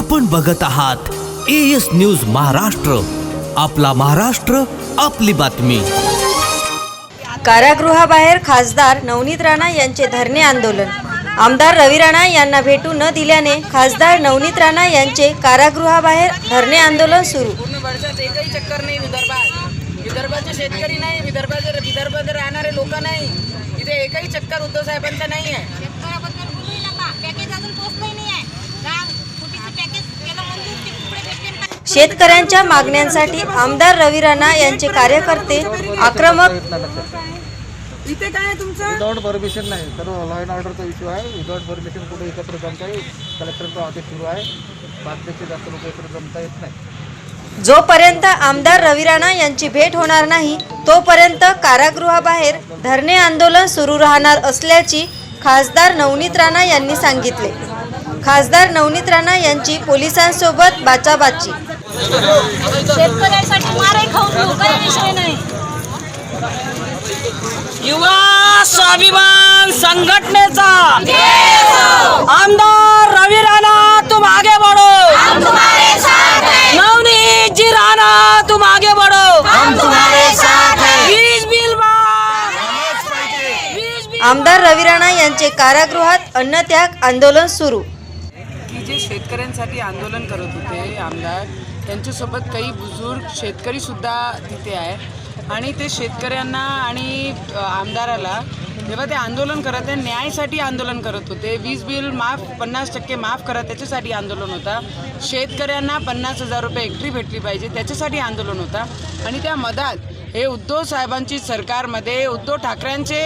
आपण बघत आहात एस न्यूज महाराष्ट्र. आपला महाराष्ट्र आपली बातमी. कारागृहाबाहेर खासदार नवनीत राणा यांचे धरणे आंदोलन. आमदार रवी राणा यांना भेटू न दिल्याने खासदार नवनीत राणा यांचे कारागृहाबाहेर धरणे आंदोलन सुरू. पूर्ण वर्षात एकही चक्कर नाही विदर्भात. विदर्भाचे शेतकरी नाही विदर्भाचे विदर्भात राहणारे लोक नाही. इथे एकही चक्कर उद्धव साहेबांचा नाही आहे शेतकऱ्याबद्दल बोलूही नका पॅकेज अजून पोहोचलंही नाही आहे का कुठेचं पॅकेज केलं मंजूर ते कुकडे भेटले नाही. शेतकऱ्यांच्या मागण्यांसाठी आमदार रवी राणा यांचे कार्यकर्ते आक्रमक इथे काय आहे तुमचं? विदाउट परमिशन नाही. सर्व लॉ अँड ऑर्डरचा इश्यू आहे. विदाउट परमिशन कुठे एकत्र जमता येईल? कलेक्टरचा ऑफिस सुरू आहे. पाचपेक्षा जास्त लोक एकत्र जमता येत नाही. जोपर्यंत आमदार रवी राणा यांची भेट होणार नाही तोपर्यंत कारागृहाबाहेर धरणे आंदोलन सुरू राहणार असल्याची खासदार नवनीत राणा यांनी सांगितले. खासदार नवनीत राणा यांची पोलिसांसोबत बाचाबाची. युवा स्वाभिमान संघटनेचा आमदार रवी राणा तुम आगे बढ़ो. नवनीत जी राणा तुम आगे बढ़ो. वीज बिल आमदार रवी राणा यांचे कारागृहात अन्नत्याग आंदोलन सुरू. जे शेतकऱ्यांसाठी आंदोलन करत होते आमदार त्यांच्यासोबत काही बुजुर्ग शेतकरीसुद्धा तिथे आहे. आणि ते शेतकऱ्यांना आणि आमदाराला जेव्हा ते आंदोलन करत आहे न्यायसाठी आंदोलन करत होते. वीज बिल माफ पन्नास टक्के माफ करा त्याच्यासाठी आंदोलन होता. शेतकऱ्यांना पन्नास हजार रुपये एकटी भेटली पाहिजे त्याच्यासाठी आंदोलन होता. आणि त्या मधात हे उद्धव साहेबांची सरकारमध्ये उद्धव ठाकरेंचे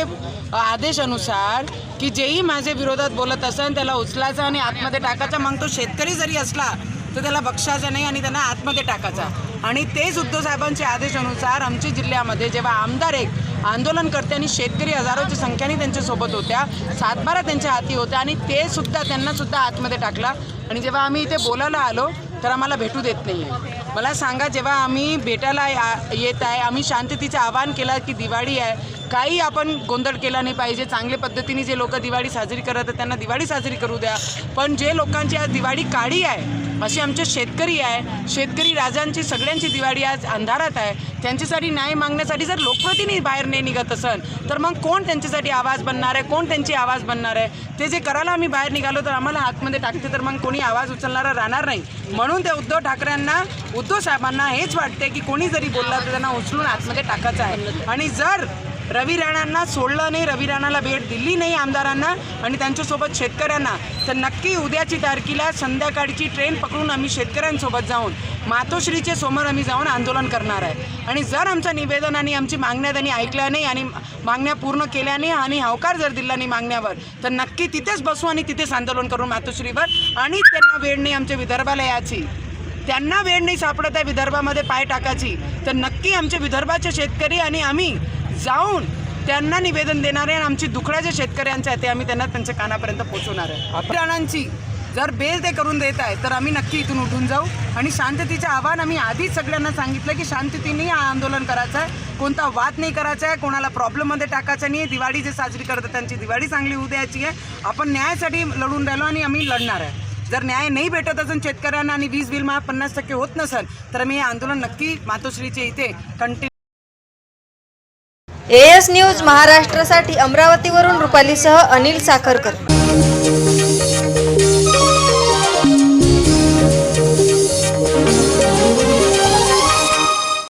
आदेशानुसार की जेही माझे विरोधात बोलत असेल त्याला उचलायचा आणि आतमध्ये टाकायचा. मग तो शेतकरी जरी असला तर त्याला बक्षायचा नाही आणि त्यांना आतमध्ये टाकायचा. आणि तेच उद्धव साहेबांच्या आदेशानुसार आमच्या जिल्ह्यामध्ये जेव्हा आमदार एक आंदोलन करते आणि शेतकरी हजारोच्या संख्येने त्यांच्यासोबत होत्या सातबारा त्यांच्या हाती होत्या आणि ते सुद्धा त्यांना सुद्धा आतमध्ये टाकला. आणि जेव्हा आम्ही इथे बोलायला आलो तर आम्हाला भेटू देत नाही आहे मला सांगा जेव्हा आम्ही भेटायला येत आहे आम्ही शांततेचं आवाहन केलं की दिवाळी आहे काही आपण गोंधळ केला नाही पाहिजे. चांगल्या पद्धतीने जे लोक दिवाळी साजरी करत आहेत त्यांना दिवाळी साजरी करू द्या. पण जे लोकांची आज दिवाळी काळी आहे असे आमचे शेतकरी आहे शेतकरी राजांची सगळ्यांची दिवाळी आज अंधारात आहे. त्यांच्यासाठी न्याय मागण्यासाठी जर लोकप्रतिनिधी बाहेर नाही निघत असेल तर मग कोण त्यांच्यासाठी आवाज बनणार आहे? कोण त्यांची आवाज बनणार आहे? ते जे करायला आम्ही बाहेर निघालो तर आम्हाला आतमध्ये टाकते तर मग कोणी आवाज उचलणारा राहणार नाही. म्हणून ते उद्धव ठाकरेंना उद्धव साहेबांना हेच वाटते की कोणी जरी बोलला तर त्यांना उचलून आतमध्ये टाकायचं आहे. आणि जर रवी राणांना सोडलं नाही रवी राणाला भेट दिली नाही आमदारांना आणि त्यांच्यासोबत शेतकऱ्यांना. तर नक्की उद्याची तारखेला संध्याकाळची ट्रेन पकडून आम्ही शेतकऱ्यांसोबत जाऊन मातोश्रीचे समोर आम्ही जाऊन आंदोलन करणार आहे. आणि जर आमचं निवेदन आणि आमची मागण्या त्यांनी ऐकल्या नाही आणि मागण्या पूर्ण केल्या नाही आणि हवकार जर दिला नाही मागण्यावर तर नक्की तिथेच बसू आणि तिथेच आंदोलन करू मातोश्रीवर आणि त्यांना वेळ नाही आमच्या विदर्भाला याची त्यांना वेळ नाही सापडत आहे विदर्भामध्ये पाय टाकायची. तर नक्की आमचे विदर्भाचे शेतकरी आणि आम्ही जाऊन त्यांना निवेदन देणार आहे आणि आमची दुखड्या जे शेतकऱ्यांचे आहे ते आम्ही त्यांना त्यांच्या कानापर्यंत पोहोचवणार आहे. प्राणांची जर बेल ते करून देत आहे तर आम्ही नक्की इथून उठून जाऊ आणि शांततेचं आव्हान आम्ही आधीच सगळ्यांना सांगितलं की शांततेने हा आंदोलन करायचं आहे. कोणता वाद नाही करायचा आहे कोणाला प्रॉब्लेममध्ये टाकायचा नाही. आहे दिवाळी जे साजरी करतात त्यांची दिवाळी चांगली होऊ द्यायची आहे. आपण न्यायासाठी लढून राहिलो आणि आम्ही लढणार आहे. जर न्याय नाही भेटत असेल शेतकऱ्यांना आणि वीज बिल माफ पन्नास टक्के होत नसेल तर आम्ही हे आंदोलन नक्की मातोश्रीचे इथे कंटिन्यू एएस न्यूज महाराष्ट्रासाठी अमरावतीवरून रुपालीसह अनिल साखरकर.